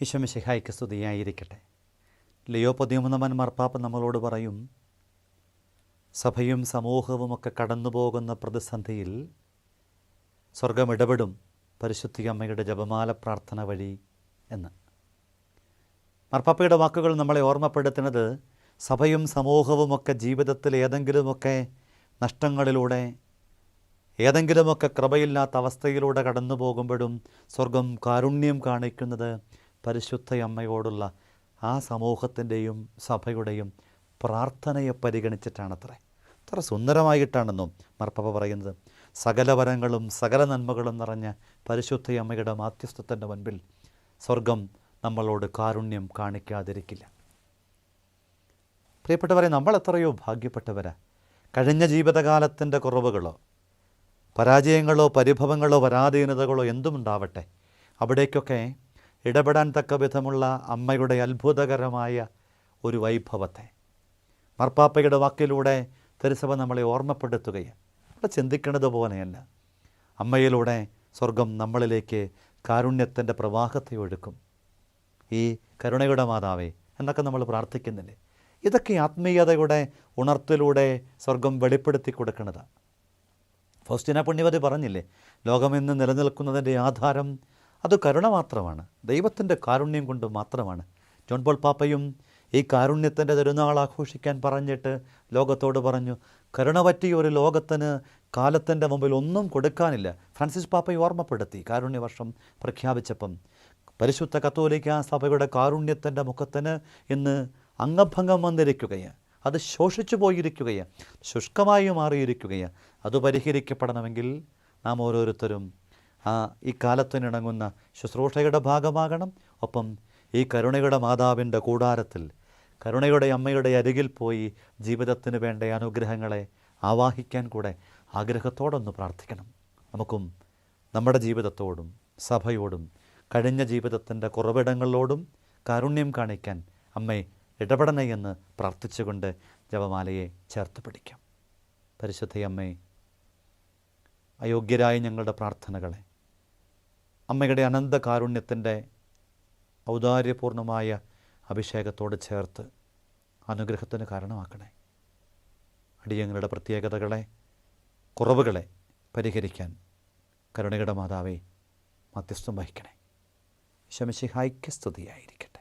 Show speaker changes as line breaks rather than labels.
ഈശോമിശിഹായ്ക്ക് സ്തുതിയായിരിക്കട്ടെ ലിയോ പതിമൂന്നമൻ മർപ്പാപ്പ നമ്മളോട് പറയും സഭയും സമൂഹവുമൊക്കെ കടന്നു പോകുന്ന പ്രതിസന്ധിയിൽ സ്വർഗം ഇടപെടും പരിശുദ്ധി അമ്മയുടെ ജപമാല പ്രാർത്ഥന വഴി എന്ന്. മർപ്പാപ്പയുടെ വാക്കുകൾ നമ്മളെ ഓർമ്മപ്പെടുത്തുന്നത് സഭയും സമൂഹവുമൊക്കെ ജീവിതത്തിൽ ഏതെങ്കിലുമൊക്കെ നഷ്ടങ്ങളിലൂടെ ഏതെങ്കിലുമൊക്കെ കൃപയില്ലാത്ത അവസ്ഥയിലൂടെ കടന്നു പോകുമ്പോഴും സ്വർഗം കാരുണ്യം കാണിക്കുന്നത് പരിശുദ്ധ അമ്മയോടുള്ള ആ സമൂഹത്തിന്റെയും സഭയുടെയും പ്രാർത്ഥനയെ പരിഗണിച്ചിട്ടാണത്രേ. അത്ര സുന്ദരമായിട്ടാണെന്നും മർപ്പപ്പ പറയുന്നത്. സകല വരങ്ങളും സകല നന്മകളും നിറഞ്ഞ പരിശുദ്ധ അമ്മയുടെ മാധ്യസ്ഥത്തിന്റെ മുൻപിൽ സ്വർഗം നമ്മളോട് കാരുണ്യം കാണിക്കാതിരിക്കില്ല. പ്രിയപ്പെട്ടവരെ നമ്മൾ എത്രയോ ഭാഗ്യപ്പെട്ടവരാ. കഴിഞ്ഞ ജീവിതകാലത്തിന്റെ കുറവുകളോ പരാജയങ്ങളോ പരിഭവങ്ങളോ പരാധീനതകളോ എന്തുമുണ്ടാവട്ടെ അവിടേക്കൊക്കെ ഇടപെടാൻ തക്ക വിധമുള്ള അമ്മയുടെ അത്ഭുതകരമായ ഒരു വൈഭവത്തെ. മർപ്പാപ്പയുടെ വാക്കിലൂടെ തിരുസഭ നമ്മളെ ഓർമ്മപ്പെടുത്തുകയാണ് അവിടെ ചിന്തിക്കുന്നത് പോലെയല്ല. അമ്മയിലൂടെ സ്വർഗം നമ്മളിലേക്ക് കാരുണ്യത്തിന്റെ പ്രവാഹത്തെ ഒഴുക്കും. ഈ കരുണയുടെ മാതാവേ എന്നൊക്കെ നമ്മൾ പ്രാർത്ഥിക്കുന്നില്ലേ? ഇതൊക്കെ ആത്മീയതയുടെ ഉണർത്തിലൂടെ സ്വർഗം വെളിപ്പെടുത്തി കൊടുക്കുന്നതാണ് ഫൗസ്റ്റിന പുണ്യവതി പറഞ്ഞില്ലേ ലോകമെന്ന് നിലനിൽക്കുന്നതിന്റെ ആധാരം അത് കരുണ മാത്രമാണ്. ദൈവത്തിന്റെ കാരുണ്യം കൊണ്ട് മാത്രമാണ്. ജോൺ പോൾ പാപ്പയും ഈ കാരുണ്യത്തിന്റെ തിരുനാൾ ആഘോഷിക്കാൻ പറഞ്ഞിട്ട് ലോകത്തോട് പറഞ്ഞു കരുണ പറ്റിയ ഒരു ലോകത്തിന് കാലത്തിന്റെ മുമ്പിൽ ഒന്നും കൊടുക്കാനില്ല. ഫ്രാൻസിസ് പാപ്പയെ ഓർമ്മപ്പെടുത്തി കാരുണ്യവർഷം പ്രഖ്യാപിച്ചപ്പം പരിശുദ്ധ കത്തോലിക്ക സഭയുടെ കാരുണ്യത്തിന്റെ മുഖത്തിന് ഇന്ന് അംഗഭംഗം വന്നിരിക്കുകയാണ്. അത് ശോഷിച്ചു പോയിരിക്കുകയാണ്. ശുഷ്കമായി മാറിയിരിക്കുകയാണ്. അത് പരിഹരിക്കപ്പെടണമെങ്കിൽ നാം ഓരോരുത്തരും ആ ഈ ശുശ്രൂഷയുടെ ഭാഗമാകണം. ഒപ്പം ഈ കരുണയുടെ മാതാവിന്റെ കൂടാരത്തിൽ കരുണയുടെ അമ്മയുടെ അരികിൽ പോയി ജീവിതത്തിന് വേണ്ട അനുഗ്രഹങ്ങളെ ആവാഹിക്കാൻ കൂടെ ആഗ്രഹത്തോടൊന്ന് പ്രാർത്ഥിക്കണം. നമുക്കും നമ്മുടെ ജീവിതത്തോടും സഭയോടും കഴിഞ്ഞ ജീവിതത്തിന്റെ കുറവിടങ്ങളോടും കാരുണ്യം കാണിക്കാൻ അമ്മേ ഇടപെടണേ എന്ന് പ്രാർത്ഥിച്ചുകൊണ്ട് ജപമാലയെ ചേർത്ത് പിടിക്കാം. പരിശുദ്ധയമ്മേ അയോഗ്യരായ ഞങ്ങളുടെ പ്രാർത്ഥനകളെ അമ്മയുടെ അനന്ത കാരുണ്യത്തിന്റെ ഔദാര്യപൂർണമായ അഭിഷേകത്തോട് ചേർത്ത് അനുഗ്രഹത്തിന് കാരണമാക്കണേ. അടിയങ്ങളുടെ പ്രത്യേകതകളെ കുറവുകളെ പരിഹരിക്കാൻ കരുണയുടെ മാതാവെ മധ്യസ്ഥം വഹിക്കണേ. ശമശിഹായ്ക്ക് സ്തുതിയായിരിക്കട്ടെ.